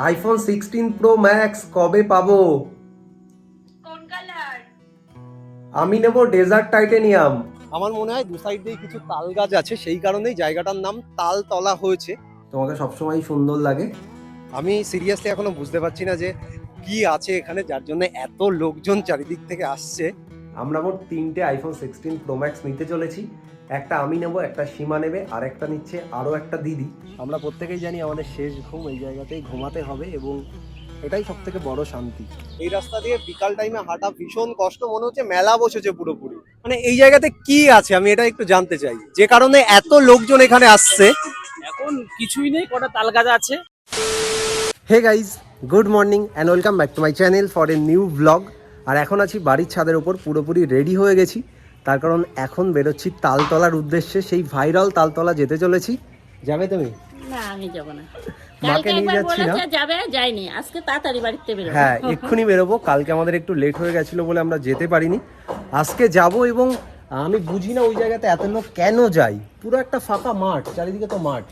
IPhone sixteen pro max কবে পাবো? কোন কালার? আমি নেব ডেজার্ট টাইটেনিয়াম আমার মনে হয় দু সাইড দিয়ে কিছু তাল গাছ আছে সেই কারণেই জায়গাটার নাম তালতলা হয়েছে। তোমাকে সবসময় সুন্দর লাগে। আমি সিরিয়াসলি এখনও বুঝতে পারছি না যে কি আছে এখানে যার জন্য এত লোকজন চারিদিক থেকে আসছে। আমরা মোট তিনটে আইফোন সিক্সটিন প্রো ম্যাক্স নিতে চলেছি। একটা আমি নেব একটা সীমা নেবে আর একটা নিচ্ছে আরও একটা দিদি। আমরা প্রত্যেকেই জানি আমাদের শেষ ঘুম এই জায়গাতেই ঘুমাতে হবে এবং এটাই সব থেকে বড় শান্তি। এই রাস্তা দিয়ে বিকাল টাইমে হাঁটা ভীষণ কষ্ট মনে হচ্ছে মেলা বসেছে পুরোপুরি। মানে এই জায়গাতে কি আছে? আমি এটা একটু জানতে চাই। যে কারণে এত লোকজন এখানে আসছে। এখন কিছুই নেই কটা তাল গাছ আছে। Hey guys good morning and welcome back to my channel for a new blog আর এখন আছি বাড়ির ছাদের ওপর পুরোপুরি রেডি হয়ে গেছি। তার কারণ এখন বেরোচ্ছি তালতলার উদ্দেশ্যে সেই ভাইরাল তালতলা যেতে চলেছি। যাবে তুমি? না আমি যাব না। মাকে নিয়ে একবার যাচ্ছি না? যাবে যাইনি আজকে তাড়াতাড়ি বাড়িতে বেরোবো। হ্যাঁ এক্ষুনি বেরোবো। কালকে আমাদের একটু লেট হয়ে গেছিল বলে আমরা যেতে পারিনি। আজকে যাব এবং আমি বুঝি না ওই জায়গাতে এত লোক কেন যাই। পুরো একটা ফাঁকা মাঠ চারিদিকে তো মাঠ।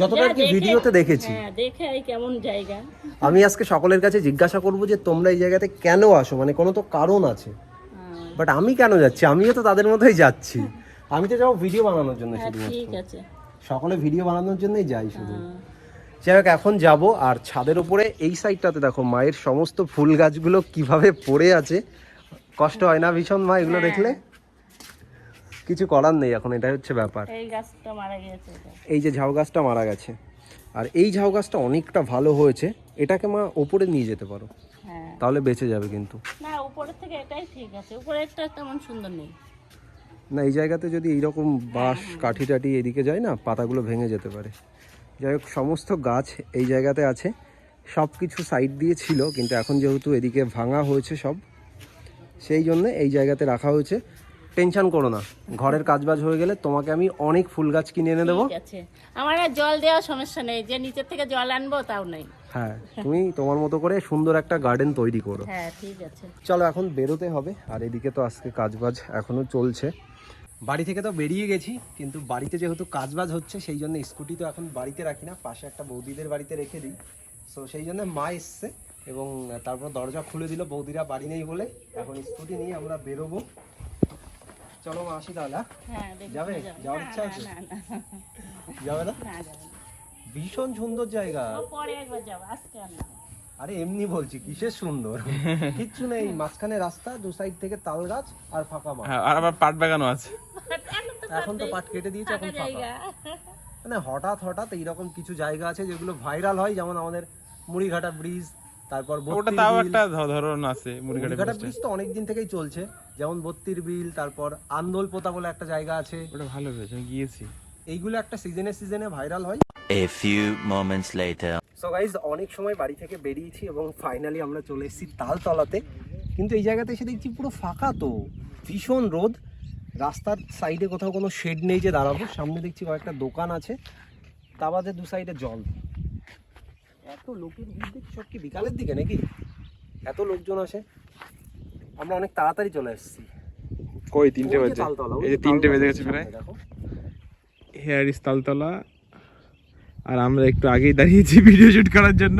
যতটা আর কি ভিডিওতে দেখেছি। হ্যাঁ দেখে কেমন জায়গা। আমি আজকে সকলের কাছে জিজ্ঞাসা করব যে তোমরা এই জায়গাতে কেন আসো? মানে কোনো তো কারণ আছে। বাট আমি কেন যাচ্ছি? আমিও তো তাদের মতোই যাচ্ছি। আমি তো যাব ভিডিও বানানোর জন্য হ্যাঁ ঠিক শুধুমাত্র আছে। সকলে ভিডিও বানানোর জন্যই যাই শুধু। হ্যাঁ। যাই হোক এখন যাব। আর ছাদের উপরে এই সাইডটাতে দেখো মায়ের সমস্ত ফুল গাছগুলো কীভাবে পড়ে আছে। কষ্ট হয় না ভীষণ মা এগুলো হ্যাঁ। দেখলে? কিছু করার নেই এখন এটাই হচ্ছে ব্যাপার। এই গাছটা মারা এটা। এই যে ঝাউ গাছটা মারা গেছে। আর এই ঝাউ গাছটা অনেকটা ভালো হয়েছে। এটাকে মা ওপরে নিয়ে যেতে পারো। তাহলে বেঁচে যাবে কিন্তু। না উপরের থেকে এটাই ঠিক আছে। উপরেরটা তেমন সুন্দর নেই। না এই জায়গাতে যদি এইরকম বাঁশ কাঠি টাঠি এদিকে যায় না পাতাগুলো ভেঙে যেতে পারে। যাই হোক সমস্ত গাছ এই জায়গাতে আছে। সব কিছু সাইড দিয়ে ছিল কিন্তু এখন যেহেতু এদিকে ভাঙা হয়েছে সব সেই জন্য এই জায়গাতে রাখা হয়েছে। টেনশন করো না ঘরের কাজবাজ হয়ে গেলে তোমাকে আমি অনেক ফুল গাছ কিনে এনে দেবো। আমার আর জল দেওয়ার সমস্যা নেই যে নিচের থেকে জল আনব তাও নেই। হ্যাঁ তুমি তোমার মতো করে সুন্দর একটা গার্ডেন তৈরি করো। হ্যাঁ ঠিক আছে। চলো এখন বেরোতে হবে আর এদিকে তো আজকে কাজবাজ এখনও চলছে। বাড়ি থেকে তো বেরিয়ে গেছি কিন্তু বাড়িতে যেহেতু কাজবাজ হচ্ছে সেই জন্য স্কুটি তো এখন বাড়িতে রাখি না পাশে একটা বৌদিদের বাড়িতে রেখে দিই। সো সেই জন্য মা এসছে এবং তারপর দরজা খুলে দিল বৌদিরা বাড়ি নেই বলে। এখন স্কুটি নিয়ে আমরা বেরোবো। চলো মা আসি তাহলে হ্যাঁ? হ্যাঁ যাবে? যাওয়ার ইচ্ছা আছে? যাব না। ভীষণ সুন্দর জায়গা। পরে একবার যাব আজকে আর আরে এমনি বলছি কিসের সুন্দর? কিচ্ছু নেই মাঝখানে রাস্তা দু সাইড থেকে তাল গাছ আর ফাঁকা মাঠ। হ্যাঁ, আর আবার পাট বাগানও আছে। এখন তো পাট কেটে দিয়েছে এখন ফাঁকা মানে হঠাৎ হঠাৎ এইরকম কিছু জায়গা আছে যেগুলো ভাইরাল হয় যেমন আমাদের মুড়িঘাটা ব্রিজ তারপর ওটা তাও একটা ধরন আছে মুড়িঘাটে ব্রিজ তো অনেকদিন থেকেই চলছে যেমন বত্তির বিল তারপর আন্দোল পোতা বলে একটা জায়গা আছে। ওটা ভালো হয়েছে আমি গিয়েছি। এইগুলো একটা সিজনে সিজনে ভাইরাল হয়। A few moments later. So guys অনেক সময় বাড়ি থেকে বেরিয়েছি এবং ফাইনালি আমরা চলে এসেছি তালতলাতে। কিন্তু এই জায়গাতে এসে দেখছি পুরো ফাঁকা তো। ভীষণ রোদ। রাস্তার সাইডে কোথাও কোনো শেড নেই যে দাঁড়াবো। সামনে দেখছি কয়েকটা দোকান আছে। তা বাদে দু সাইডে জল। এত লোকের ভিড় দেখছি সব কি বিকালের দিকে নাকি? এত লোকজন আসে। আমরা অনেক তাড়াতাড়ি চলে এসেছি। কই তিনটে বাজে? তালতলা, এই যে তিনটে বেজে গেছে প্রায়। দেখো। হেয়ার ইস তালতলা আর আমরা একটু আগেই দাঁড়িয়েছি ভিডিও শুট করার জন্য।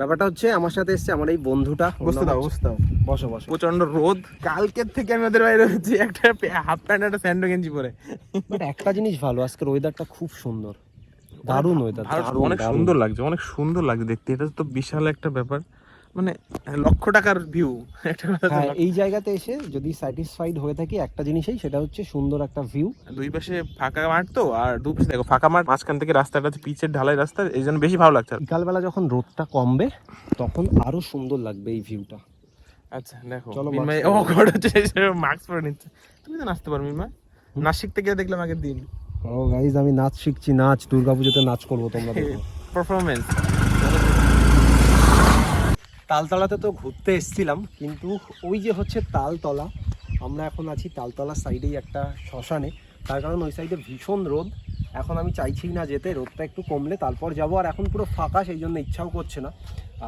ব্যাপারটা হচ্ছে আমার সাথে এসছে আমার এই বন্ধুটা নাম দাও বসতে দাও। বসো বসো। প্রচণ্ড রোদ। কালকের থেকে আমি ওদের বাইরে হচ্ছি একটা হাফ প্যান্ট একটা স্যান্ডো গেঞ্জি পরে। বাট একটা জিনিস ভালো আজকের ওয়েদারটা খুব সুন্দর। দারুণ ওয়েদার অনেক সুন্দর লাগছে অনেক সুন্দর লাগছে দেখতে। এটা তো বিশাল একটা ব্যাপার। মানে লক্ষ টাকার ভিউ হ্যাঁ এই জায়গাতে এসে যদি স্যাটিসফাইড হয়ে থাকি একটা জিনিসই সেটা হচ্ছে সুন্দর একটা ভিউ দুই পাশে ফাঁকা মাঠ তো আর দু পাশে দেখো ফাঁকা মাঠ মাঝখান থেকে রাস্তাটা পিচের ঢালাই রাস্তা এই জন্য বেশি ভালো লাগছে। বিকালবেলা যখন রোদটা কমবে তখন আরও সুন্দর লাগবে এই ভিউটা আচ্ছা দেখো চলো, মিনময় ও গড হচ্ছে মাস্ক পরে নিচ্ছে। তুমি তো নাচতে পারো মিনময়। নাচ শিখতে গিয়ে দেখলাম আগের দিন। ও গাইজ আমি নাচ শিখছি নাচ দুর্গাপুজোতে নাচ করব তোমরা দেখো। পারফরমেন্স তালতলাতে তো ঘুরতে এসেছিলাম, কিন্তু ওই যে হচ্ছে তালতলা, আমরা এখন আছি তালতলা সাইডেই একটা শ্মশানে। তার কারণ ওই সাইডে ভীষণ রোদ, এখন আমি চাইছি না যেতে, রোদটা একটু কমলে তারপর যাব, আর এখন পুরো ফাঁকা, সেই জন্য ইচ্ছাও করছে না।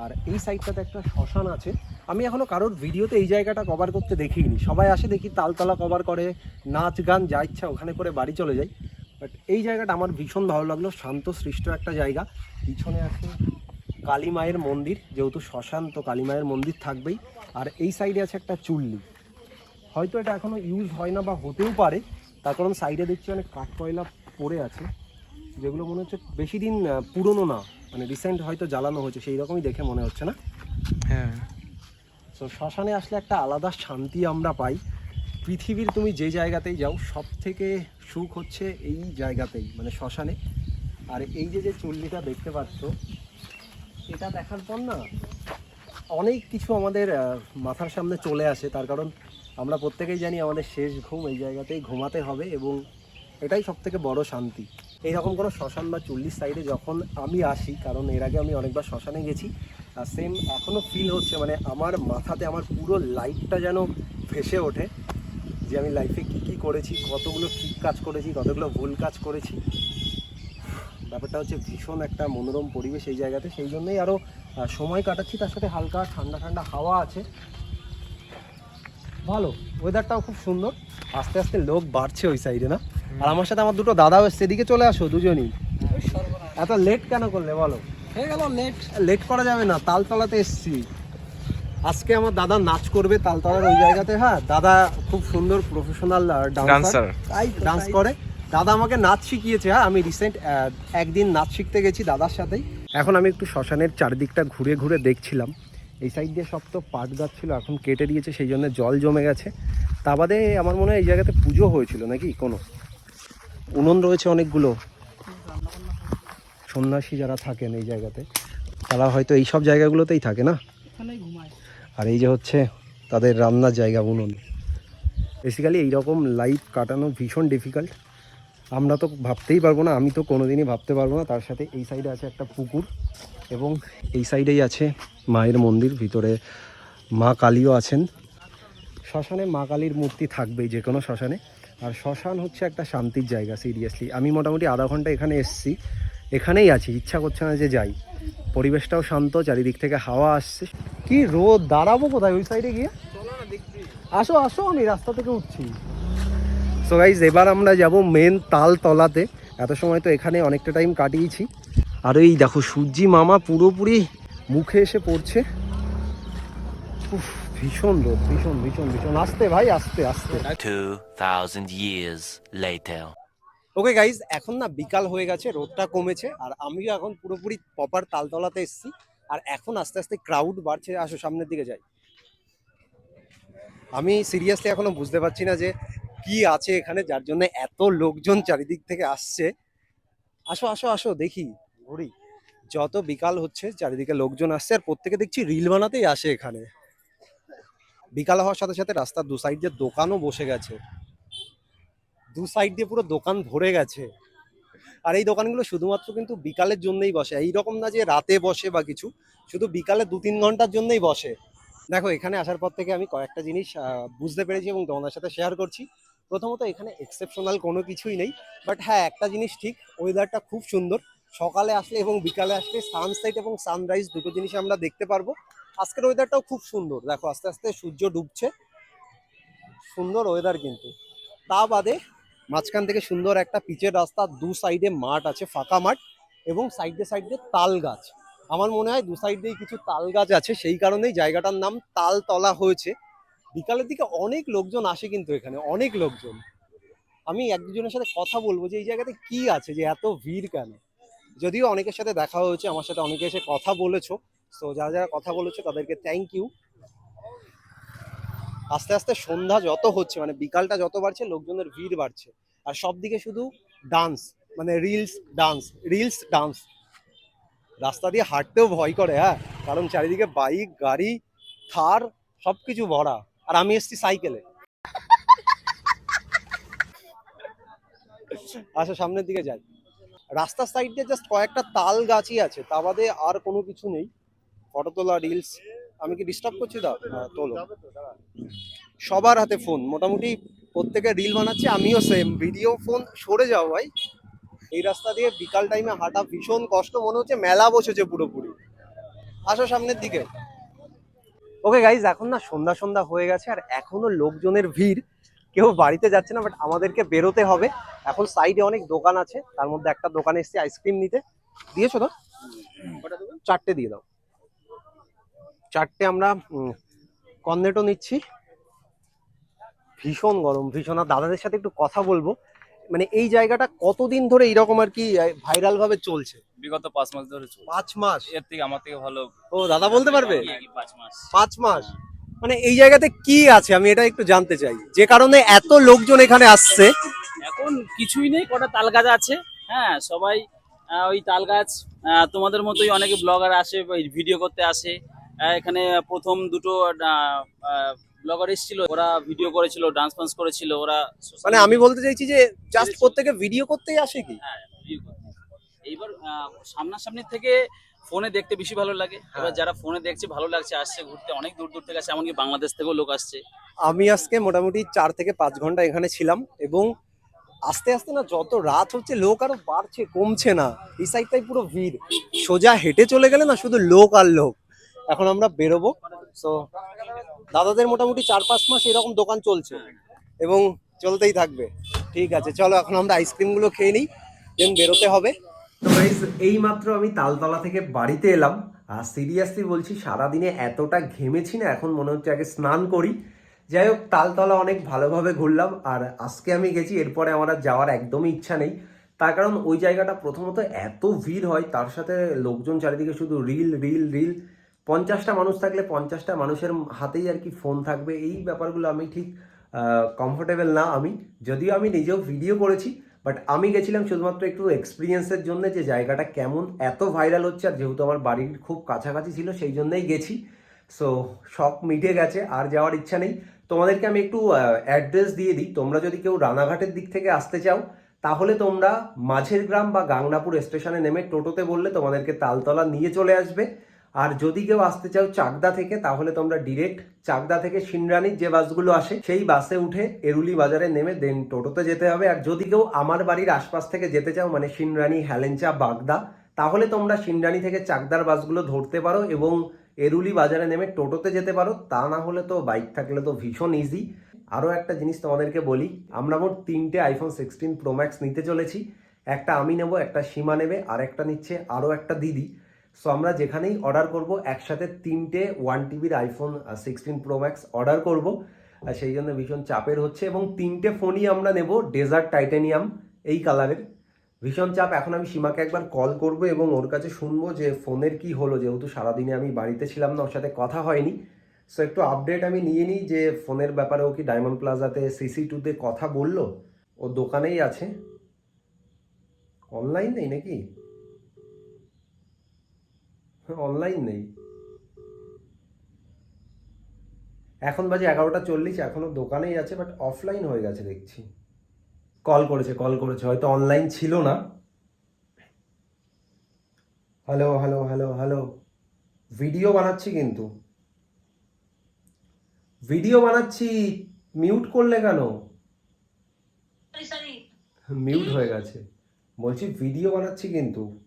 আর এই সাইডটাতে একটা শ্মশান আছে, আমি এখনও কারোর ভিডিওতে এই জায়গাটা কভার করতে দেখিনি। সবাই আসে দেখি তালতলা কভার করে, নাচ গান, যা ইচ্ছা ওখানে করে বাড়ি চলে যায় বাট এই জায়গাটা আমার ভীষণ ভালো লাগল শান্ত সৃষ্ট একটা জায়গা, পিছনে আছে কালী মায়ের মন্দির যেহেতু শ্মশান তো কালী মায়ের মন্দির থাকবেই। আর এই সাইডে আছে একটা চুল্লি। হয়তো এটা এখনও ইউজ হয় না বা হতেও পারে তার কারণ সাইডে দেখছি অনেক কাঠ কয়লা পড়ে আছে যেগুলো মনে হচ্ছে বেশি দিন পুরনো না মানে রিসেন্ট হয়তো জ্বালানো হয়েছে সেই রকমই দেখে মনে হচ্ছে না? হ্যাঁ। তো শ্মশানে আসলে একটা আলাদা শান্তি আমরা পাই। পৃথিবীর তুমি যে জায়গাতেই যাও সব থেকে সুখ হচ্ছে এই জায়গাতেই মানে শ্মশানে। আর এই যে যে চুল্লিটা দেখতে পাচ্ছ এটা দেখার পর না, অনেক কিছু আমাদের মাথার সামনে চলে আসে। তার কারণ আমরা প্রত্যেকেই জানি আমাদের শেষ ঘুম এই জায়গাতেই ঘুমাতে হবে এবং এটাই সব থেকে বড় শান্তি। এইরকম কোনো শ্মশান বা চল্লিশ সাইডে যখন আমি আসি, কারণ এর আগে আমি অনেকবার শ্মশানে গেছি আর সেম এখনও ফিল হচ্ছে মানে আমার মাথাতে, আমার পুরো লাইফটা যেন ভেসে ওঠে, যে আমি লাইফে কী কী করেছি, কতগুলো ঠিক কাজ করেছি, কতগুলো ভুল কাজ করেছি। ব্যাপারটা হচ্ছে ভীষণ একটা মনোরম পরিবেশ এই জায়গাতে। সেই জন্যই আরও সময় কাটাচ্ছি তার সাথে হালকা ঠান্ডা ঠান্ডা হাওয়া আছে। ভালো ওয়েদারটাও খুব সুন্দর। আস্তে আস্তে লোক বাড়ছে ওই সাইডে না? আর আমার সাথে আমার দুটো দাদাও এসছে এদিকে চলে আসো দুজনই। এত লেট কেন করলে বলো? হয়ে গেল লেট লেট করা যাবে না তালতলাতে এসছি। আজকে আমার দাদা নাচ করবে তালতলার ওই জায়গাতে হ্যাঁ? দাদা খুব সুন্দর প্রফেশনাল ডান্সার ডান্সার তাই ডান্স করে। দাদা আমাকে নাচ শিখিয়েছে হ্যাঁ? আমি রিসেন্ট একদিন নাচ শিখতে গেছি দাদার সাথেই। এখন আমি একটু শ্মশানের চারদিকটা ঘুরে ঘুরে দেখছিলাম। এই সাইড দিয়ে সব তো পাট গাছ ছিল এখন কেটে দিয়েছে সেই জন্য জল জমে গেছে। তা বাদে আমার মনে হয় এই জায়গাতে পুজো হয়েছিল নাকি কোনো? উনুন রয়েছে অনেকগুলো। সন্ন্যাসী যারা থাকেন এই জায়গাতে তারা হয়তো এই সব জায়গাগুলোতেই থাকে না? আর এই যে হচ্ছে তাদের রান্নার জায়গা উনুন। বেসিক্যালি এইরকম লাইফ কাটানো ভীষণ ডিফিকাল্ট আমরা তো ভাবতেই পারব না আমি তো কোনোদিনই ভাবতে পারব না। তার সাথে এই সাইডে আছে একটা পুকুর এবং এই সাইডেই আছে মায়ের মন্দির ভিতরে মা কালীও আছেন। শ্মশানে মা কালীর মূর্তি থাকবেই যে কোনো শ্মশানে। আর শ্মশান হচ্ছে একটা শান্তির জায়গা সিরিয়াসলি আমি মোটামুটি আধা ঘণ্টা এখানে এসেছি এখানেই আছি ইচ্ছা করছে না যে যাই। পরিবেশটাও শান্ত চারিদিক থেকে হাওয়া আসছে। কি রোদ দাঁড়াবো কোথায় ওই সাইডে গিয়ে? আসো আসো আমি রাস্তা থেকে উঠছি। সো গাইজ এবার আমরা যাব মেন তাল তলাতে এত সময় তো এখানে অনেকটা টাইম কাটিয়েছি। আর এই দেখো সূর্যি মামা পুরোপুরি মুখে এসে পড়ছে। উফ, ভীষণ রোদ ভীষণ ভীষণ ভীষণ। আসতে ভাই আসতে আসতে। 2,000 years later. ওকে গাইজ এখন না বিকাল হয়ে গেছে রোদটা কমেছে। আর আমিও এখন পুরোপুরি প্রপার তালতলাতে এসেছি। আর এখন আস্তে আস্তে ক্রাউড বাড়ছে। আসো সামনের দিকে যাই। আমি সিরিয়াসলি এখনও বুঝতে পারছি না যে কি আছে এখানে যার জন্য এত লোকজন চারিদিক থেকে আসছে? আসো আসো আসো, দেখি, ঘুরি। যত বিকাল হচ্ছে, চারিদিকে লোকজন আসছে, আর প্রত্যেকে দেখছি রিল বানাতেই আসে এখানে। বিকাল হওয়ার সাথে সাথে রাস্তার দু সাইড দিয়ে দোকানও বসে গেছে। দু সাইড দিয়ে পুরো দোকান ভরে গেছে। আর এই দোকানগুলো শুধুমাত্র কিন্তু বিকালের জন্যই বসে। এইরকম না যে রাতে বসে বা কিছু, শুধু বিকালে দু তিন ঘণ্টার জন্যই বসে। দেখো, এখানে আসার পর থেকে আমি কয়েকটা জিনিস বুঝতে পেরেছি এবং তোমাদের সাথে শেয়ার করছি। প্রথমত এখানে এক্সেপশনাল কোনো কিছুই নেই বাট হ্যাঁ একটা জিনিস ঠিক ওয়েদারটা খুব সুন্দর। সকালে আসলে এবং বিকালে আসলে সানসেট এবং সানরাইজ দুটো জিনিস আমরা দেখতে পারব। আজকের ওয়েদারটাও খুব সুন্দর। দেখো, আস্তে আস্তে সূর্য ডুবছে। সুন্দর ওয়েদার কিন্তু। তা বাদে মাঝখান থেকে সুন্দর একটা পিচের রাস্তা, দু সাইডে মাঠ আছে, ফাঁকা মাঠ, এবং সাইডে সাইডে তাল গাছ। আমার মনে হয় দু সাইডেই কিছু তাল গাছ আছে, সেই কারণেই জায়গাটার নাম তালতলা হয়েছে। বিকালের দিকে অনেক লোকজন আসে কিন্তু এখানে, অনেক লোকজন। আমি এক দুজনের সাথে কথা বলব যে, এই জায়গাতে কি আছে, যে এত ভিড় কেন? যদিও অনেকের সাথে দেখা হয়েছে, আমার সাথে অনেকে এসে কথা বলেছ, তো যারা যারা কথা বলেছ, তাদেরকে থ্যাংক ইউ আস্তে আস্তে সন্ধ্যা যত হচ্ছে মানে বিকালটা যত বাড়ছে, লোকজনের ভিড় বাড়ছে। আর সব দিকে শুধু ডান্স মানে রিলস ডান্স রিলস ডান্স রাস্তা দিয়ে হাঁটতেও ভয় করে হ্যাঁ? কারণ চারিদিকে বাইক গাড়ি থার সব কিছু ভরা। আর আমি এসছি সাইকেলে। আচ্ছা সামনের দিকে যাই। রাস্তার সাইড দিয়ে জাস্ট কয়েকটা তাল গাছই আছে তা বাদে আর কোনো কিছু নেই। ফটো তোলা রিলস আমি কি ডিস্টার্ব করছি? দা হ্যাঁ, তোলো। সবার হাতে ফোন মোটামুটি প্রত্যেকে রিল বানাচ্ছে আমিও সেম ভিডিও ফোন সরে যাও ভাই। এই রাস্তা দিয়ে বিকাল টাইমে হাঁটা ভীষণ কষ্ট মনে হচ্ছে মেলা বসেছে পুরোপুরি। আসো সামনের দিকে। ওকে গাইজ এখন না সন্ধ্যা সন্ধ্যা হয়ে গেছে আর এখনও লোকজনের ভিড়। কেউ বাড়িতে যাচ্ছে না বাট আমাদেরকে বেরোতে হবে। এখন সাইডে অনেক দোকান আছে, তার মধ্যে একটা দোকানে এসেছি আইসক্রিম নিতে। দিয়েছ তো? চারটে দিয়ে দাও। চারটে আমরা কর্নেটো নিচ্ছি। ভীষণ গরম, ভীষণ। আর দাদাদের সাথে একটু কথা বলব। মানে এই জায়গাটা কতদিন ধরে এইরকম আর কি ভাইরাল ভাবে চলছে? বিগত পাঁচ মাস ধরে চলছে। পাঁচ মাস? এর থেকে আমার থেকে ভালো ও দাদা বলতে পারবে? কি কি পাঁচ মাস। পাঁচ মাস? মানে এই জায়গাতে কি আছে? আমি এটা একটু জানতে চাই। যে কারণে এত লোকজন এখানে আসছে। এখন কিছুই নেই কটা তাল গাছ আছে। হ্যাঁ সবাই আহ, ওই তাল গাছ আহ, তোমাদের মতোই অনেকে ব্লগার আসে ভিডিও করতে আসে। এখানে প্রথম দুটো ব্লগার এসেছিল ওরা ভিডিও করেছিল ডান্স ফান্স করেছিল ওরা মানে আমি বলতে চাইছি যে জাস্ট প্রত্যেকে ভিডিও করতেই আসে কি? হ্যাঁ, video করতে। এইবার সামনাসামনি থেকে ফোনে দেখতে বেশি ভালো লাগে। এবার হ্যাঁ। যারা ফোনে দেখছে ভালো লাগছে আসছে ঘুরতে অনেক দূর দূর থেকে আসছে এমনকি বাংলাদেশ থেকেও লোক আসছে। আমি আজকে মোটামুটি চার থেকে পাঁচ ঘণ্টা এখানে ছিলাম এবং আস্তে আস্তে না যত রাত হচ্ছে লোক আরও বাড়ছে কমছে না। এই সাইডটাই পুরো ভিড়। সোজা হেঁটে চলে গেলে না শুধু লোক আর লোক। এখন আমরা বেরোবো। তো দাদাদের মোটামুটি চার পাঁচ মাস এরকম দোকান চলছে। এবং চলতেই থাকবে। ঠিক আছে, চলো এখন আমরা আইসক্রিমগুলো খেয়ে নিই দেন বেরোতে হবে। তো এই মাত্র আমি তালতলা থেকে বাড়িতে এলাম। আর সিরিয়াসলি বলছি, সারাদিনে এতটা ঘেমেছি না, এখন মনে হচ্ছে আগে স্নান করি। যাই হোক, তালতলা অনেক ভালোভাবে ঘুরলাম, আর আজকে আমি গেছি, এরপরে আমার আর যাওয়ার একদমই ইচ্ছা নেই। তার কারণ ওই জায়গাটা প্রথমত এত ভিড় হয়, তার সাথে লোকজন চারিদিকে শুধু রিল রিল রিল পঞ্চাশটা মানুষ থাকলে পঞ্চাশটা মানুষের হাতেই আর কি ফোন থাকবে। এই ব্যাপারগুলো আমি ঠিক কমফোর্টেবল না আমি। যদিও আমি নিজেও ভিডিও করেছি বাট আমি গেছিলাম শুধুমাত্র একটু এক্সপিরিয়েন্সের জন্য যে জায়গাটা কেমন, এত ভাইরাল হচ্ছে আর যেহেতু আমার বাড়ির খুব কাছাকাছি ছিল সেই জন্যই গেছি। সো শখ মিটে গেছে, আর যাওয়ার ইচ্ছা নেই। তোমাদেরকে আমি একটু অ্যাড্রেস দিয়ে দিই। তোমরা যদি কেউ রানাঘাটের দিক থেকে আসতে চাও, তাহলে তোমরা মাঝের গ্রাম বা গাংনাপুর স্টেশনে নেমে টোটোতে বললে তোমাদেরকে তালতলা নিয়ে চলে আসবে। আর যদি কেউ আসতে চাও চাকদা থেকে, তাহলে তোমরা ডিরেক্ট চাকদা থেকে সিনরানির যে বাসগুলো আসে, সেই বাসে উঠে এরুলি বাজারে নেমে দেন টোটোতে যেতে হবে। আর যদি কেউ আমার বাড়ির আশপাশ থেকে যেতে চাও মানে সিনরানি হ্যালেঞ্চা বাগদা, তাহলে তোমরা সিনরানি থেকে চাকদার বাসগুলো ধরতে পারো এবং এরুলি বাজারে নেমে টোটোতে যেতে পারো। তা না হলে তো বাইক থাকলে তো ভীষণ ইজি আরও একটা জিনিস তোমাদেরকে বলি, আমরা মোট তিনটে আইফোন সিক্সটিন প্রো ম্যাক্স নিতে চলেছি। একটা আমি নেব, একটা সীমা নেবে আর একটা নিচ্ছে আরও একটা দিদি। সো আমরা যেখানেই অর্ডার করব, একসাথে তিনটে one টিবির iPhone sixteen pro max order করব। সেই জন্য ভীষণ চাপের হচ্ছে এবং তিনটে ফোনই আমরা নেব ডেজার্ট টাইটানিয়াম এই কালারের ভীষণ চাপ, এখন আমি সীমাকে একবার কল করব এবং ওর কাছে শুনব যে ফোনের কি হলো। যেহেতু সারাদিনে আমি বাড়িতে ছিলাম না, ওর সাথে কথা হয়নি। সো একটু আপডেট আমি নিয়ে নিই যে ফোনের ব্যাপারে ও কি ডায়মন্ড প্লাজাতে সিসি টুতে কথা বলল? ও দোকানেই আছে। অনলাইন নেই নাকি? অনলাইন নেই। এখন বাজে এগারোটা চল্লিশ এখনও দোকানেই আছে বাট অফলাইন হয়ে গেছে দেখছি। কল করেছে কল করেছে হয়তো অনলাইন ছিল না। Hello hello hello hello video বানাচ্ছি কিন্তু। ভিডিও বানাচ্ছি মিউট করলে কেন? মিউট হয়ে গেছে। বলছি ভিডিও বানাচ্ছি কিন্তু।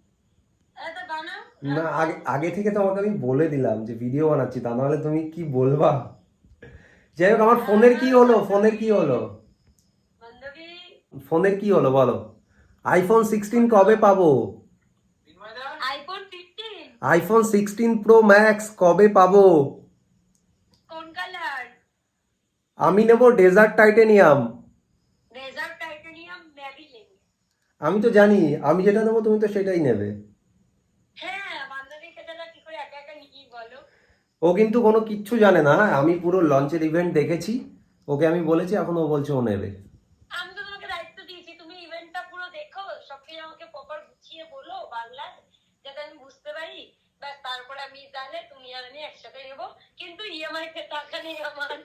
না আগে আগে থেকে তোমাকে আমি বলে দিলাম যে ভিডিও বানাচ্ছি তা নাহলে তুমি কি বলবা? যাই হোক আমার ফোনের কি হলো ফোনের কি হলো? ফোনের কি হলো বলো। আইফোন সিক্সটিন কবে পাবো? আইফোন সিক্সটিন প্রো ম্যাক্স কবে পাবো? আমি নেব ডেজার্ট টাইটেনিয়াম আমি তো জানি আমি যেটা নেব তুমি তো সেটাই নেবে হ্যাঁ বান্ধবী সেটা কি করে একা একা নিয়ে বলো ও কিন্তু কোনো কিচ্ছু জানে না। আমি পুরো লঞ্চের ইভেন্ট দেখেছি। ওকে আমি বলেছি এখন ও বলছে ও নেবে। আমি তো তোমাকে দায়িত্ব দিয়েছি। তুমি ইভেন্টটা পুরো দেখো। সবকিছু আমাকে প্রপার গুছিয়ে বলো বাংলায় যাতে আমি বুঝতে পারি। ব্যাস তারপরে আমি তাহলে তুমি আর আমি একসাথে নেব। কিন্তু ইএমআই তে টাকা নেই আমার।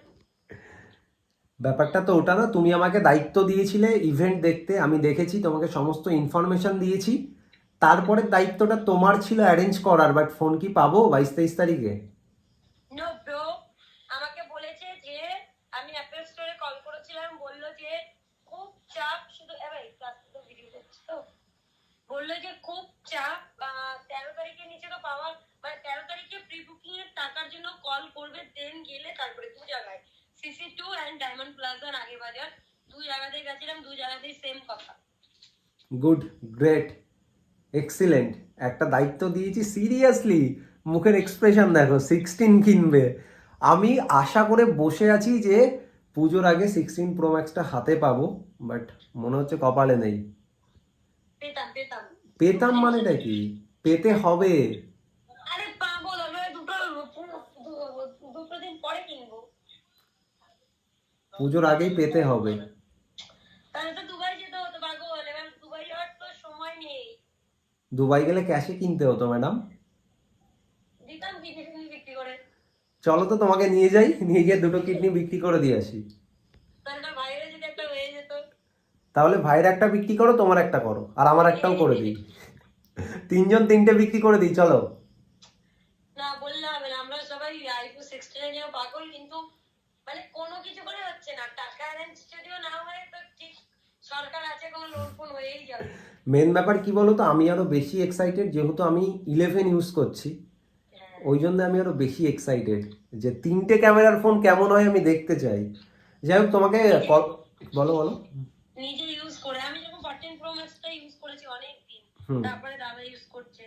ব্যাপারটা তো ওটা না তুমি আমাকে দায়িত্ব দিয়েছিলে ইভেন্ট দেখতে। আমি দেখেছি তোমাকে সমস্ত ইনফরমেশন দিয়েছি। তারপরে দায়িত্বটা তোমার ছিল অ্যারেঞ্জ করার বাট ফোন কি পাবো বাইশ তেইশ তারিখে নো ব্রো আমাকে বলেছে যে আমি অ্যাপেল স্টোরে কল করেছিলাম বলল যে খুব চাপ শুধু এবার তো ভিডিও করছি তো বলল যে খুব চাপ তেরো তারিখের নিচে তো পাওয়ার মানে তেরো তারিখে প্রি বুকিং এর টাকার জন্য কল করবে দেন গেলে তারপরে দু জায়গায়। সিসি টু অ্যান্ড ডায়মন্ড প্লাজার আগে বাজার দু জায়গাতেই গেছিলাম দু জায়গাতেই সেম কথা। গুড গ্রেট এক্সিলেন্ট একটা দায়িত্ব দিয়েছি সিরিয়াসলি মুখের এক্সপ্রেশন দেখো সিক্সটিন কিনবে। আমি আশা করে বসে আছি যে পুজোর আগে সিক্সটিন প্রো ম্যাক্সটা হাতে পাবো বাট মনে হচ্ছে কপালে নেই। পেতাম পেতাম মানেটা কি পেতে হবে। পুজোর আগেই পেতে হবে। দুবাই গেলে ক্যাশে কিনতে হতো ম্যাডাম চলো তো তোমাকে নিয়ে যাই নিয়ে গিয়ে দুটো কিডনি বিক্রি করে দিয়ে আসি তাহলে একটা বাইরে যদি একটা হয়ে যেত তাহলে ভাইয়ের একটা বিক্রি করো তোমার একটা করো আর আমার একটাও করে দিই। তিনজন তিনটে বিক্রি করে দিই চলো। না বললে হবে না আমরা সবাই আইফো সিক্সটিনে নিয়েও পাগল কিন্তু মানে কোনো কিছু করে হচ্ছে না। টাকা অ্যারেঞ্জ যদিও না হয় তো ঠিক সরকার আছে কোনো লোন ফোন হয়েই যাবে। মেন ব্যাপার কি বলো তো আমি আরও বেশি এক্সাইটেড যেহেতু আমি ইলেভেন ইউজ করছি ওই জন্য আমি আরও বেশি এক্সাইটেড যে তিনটে ক্যামেরার ফোন কেমন হয় আমি দেখতে চাই। যাই হোক তোমাকে বলো বলো। নিজে ইউজ করে আমি যখন ফোরটিন প্রো ম্যাক্সটা ইউজ করেছি অনেক দিন হুম। তারপরে দাদা ইউজ করছে।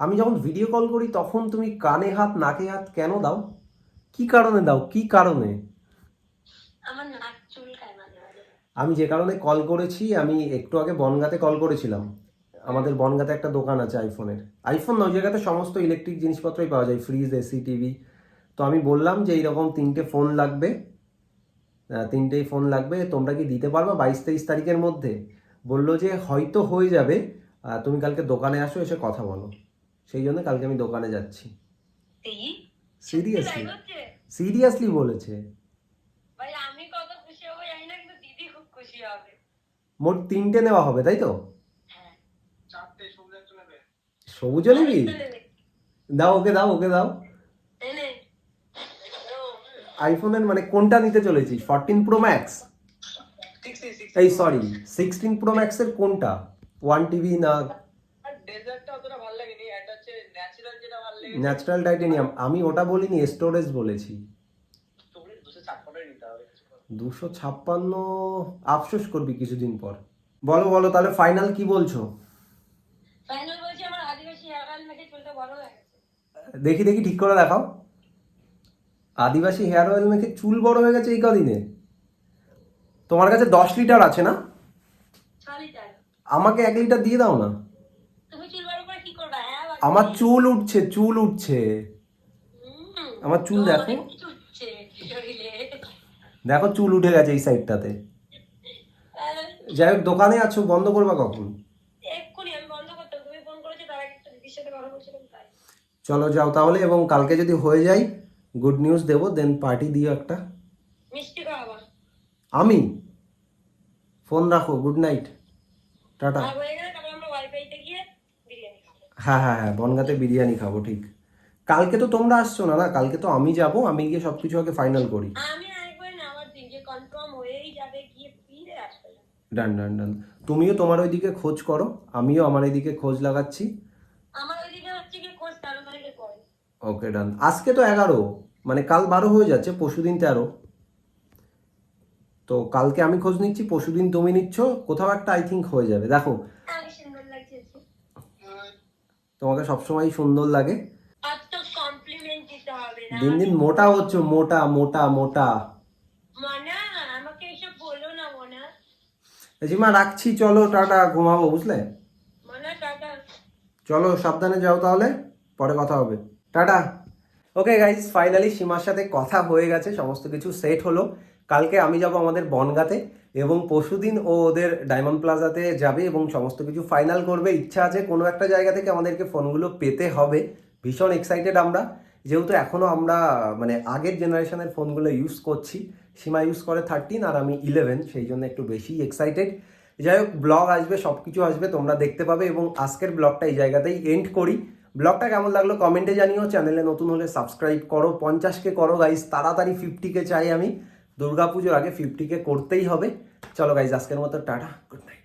আমি যখন ভিডিও কল করি তখন তুমি কানে হাত নাকে হাত কেন দাও? কি কারণে দাও? কি কারণে? আমার নাক চুলকায় আমি যে কারণে কল করেছি আমি একটু আগে বনগাতে কল করেছিলাম। আমাদের বনগাতে একটা দোকান আছে আইফোনের আইফোন ওই জায়গাতে সমস্ত ইলেকট্রিক জিনিসপত্রই পাওয়া যায় ফ্রিজ এসি টিভি। তো আমি বললাম যে এইরকম তিনটে ফোন লাগবে। তিনটেই ফোন লাগবে তোমরা কি দিতে পারবা বাইশ তেইশ তারিখের মধ্যে? বলল যে হয়তো হয়ে যাবে। তুমি কালকে দোকানে আসো এসে কথা বলো। সেই জন্য কালকে আমি দোকানে যাচ্ছি। সিরিয়াসলি সিরিয়াসলি বলেছে? ভাই আমি কত খুশি হব জানি না কিন্তু দিদি খুব খুশি হবে। মোট তিনটে নেওয়া হবে তাই তো? হ্যাঁ। সবুজও নিবি দাও ওকে দাও ওকে দাও। আইফোনের মানে কোনটা নিতে চলেছিস? ফোরটিন প্রো ম্যাক্স এই সরি সিক্সটিন প্রো ম্যাক্সের কোনটা? ওয়ান টিভি না ন্যাচারাল টাইটেনিয়াম আমি ওটা বলিনি স্টোরেজ বলেছি। দুশো ছাপ্পান্ন আফসোস করবি কিছুদিন পর। বলো বলো তাহলে ফাইনাল কি বলছো? ফাইনাল বলছি আমার আদিবাসী হেয়ার মেখে চুলটা বড় হয়ে দেখি দেখি ঠিক করে দেখাও। আদিবাসী হেয়ার অয়েল মেখে চুল বড় হয়ে গেছে এই কদিনে? তোমার কাছে দশ লিটার আছে না? আমাকে এক লিটার দিয়ে দাও না। হ্যাঁ আমার চুল উঠছে চুল উঠছে। আমার চুল দেখো। দেখো চুল উঠে গেছে এই সাইডটাতে। যাই হোক দোকানে আছো বন্ধ করবা কখন? এক্ষুনি আমি বন্ধ করতাম তুমি ফোন করেছ তার একটা দিদির কথা বলছিলাম তাই। চলো যাও তাহলে এবং কালকে যদি হয়ে যায় গুড নিউজ দেবো দেন পার্টি দিও একটা। আমি? ফোন রাখো গুড নাইট টাটা। হয়ে হ্যাঁ হ্যাঁ বনগাতে বিরিয়ানি খাব ঠিক। কালকে তো তোমরা আসছো না না? কালকে তো আমি যাব আমি গিয়ে সব কিছু আগে ফাইনাল করি। ডান ডান ডান। তুমিও তোমার ওইদিকে খোঁজ করো আমিও আমার এইদিকে খোঁজ লাগাচ্ছি। ওকে ডান আজকে তো এগারো মানে কাল বারো হয়ে যাচ্ছে পরশু দিন তেরো। তো কালকে আমি খোঁজ নিচ্ছি পরশুদিন তুমি নিচ্ছ কোথাও একটা আই থিঙ্ক হয়ে যাবে। দেখো তোমাকে সবসময় সুন্দর লাগে। দিন দিন মোটা হচ্ছে মোটা মোটা মোটা। জিমা রাখছি চলো টাটা ঘুমাবো বুঝলে? চলো সাবধানে যাও তাহলে পরে কথা হবে। টাটা। ওকে গাইজ ফাইনালি সীমার সাথে কথা হয়ে গেছে, সমস্ত কিছু সেট হলো। কালকে আমি যাব আমাদের বনগাতে এবং পরশুদিন ও ওদের ডায়মন্ড প্লাজাতে যাবে এবং সমস্ত কিছু ফাইনাল করবে। ইচ্ছা আছে কোনো একটা জায়গা থেকে আমাদেরকে ফোনগুলো পেতে হবে। ভীষণ এক্সাইটেড আমরা। যেহেতু এখনও আমরা মানে আগের জেনারেশনের ফোনগুলো ইউজ করছি। সীমা ইউজ করে থার্টিন আর আমি ইলেভেন সেই জন্য একটু বেশি এক্সাইটেড যাই হোক ব্লগ আসবে সব কিছু আসবে, তোমরা দেখতে পাবে এবং আজকের ব্লগটা এই জায়গাতেই এন্ড করি। ব্লগটা কেমন লাগল কমেন্টে জানিও, চ্যানেলে নতুন হলে সাবস্ক্রাইব করো, পঞ্চাশকে করো গাইজ তাড়াতাড়ি ফিফটিকে চাই আমি। দুর্গাপুজোর আগে ফিফটিকে করতেই হবে। চলো গাইজ আজকের মতো টাটা গুড নাইট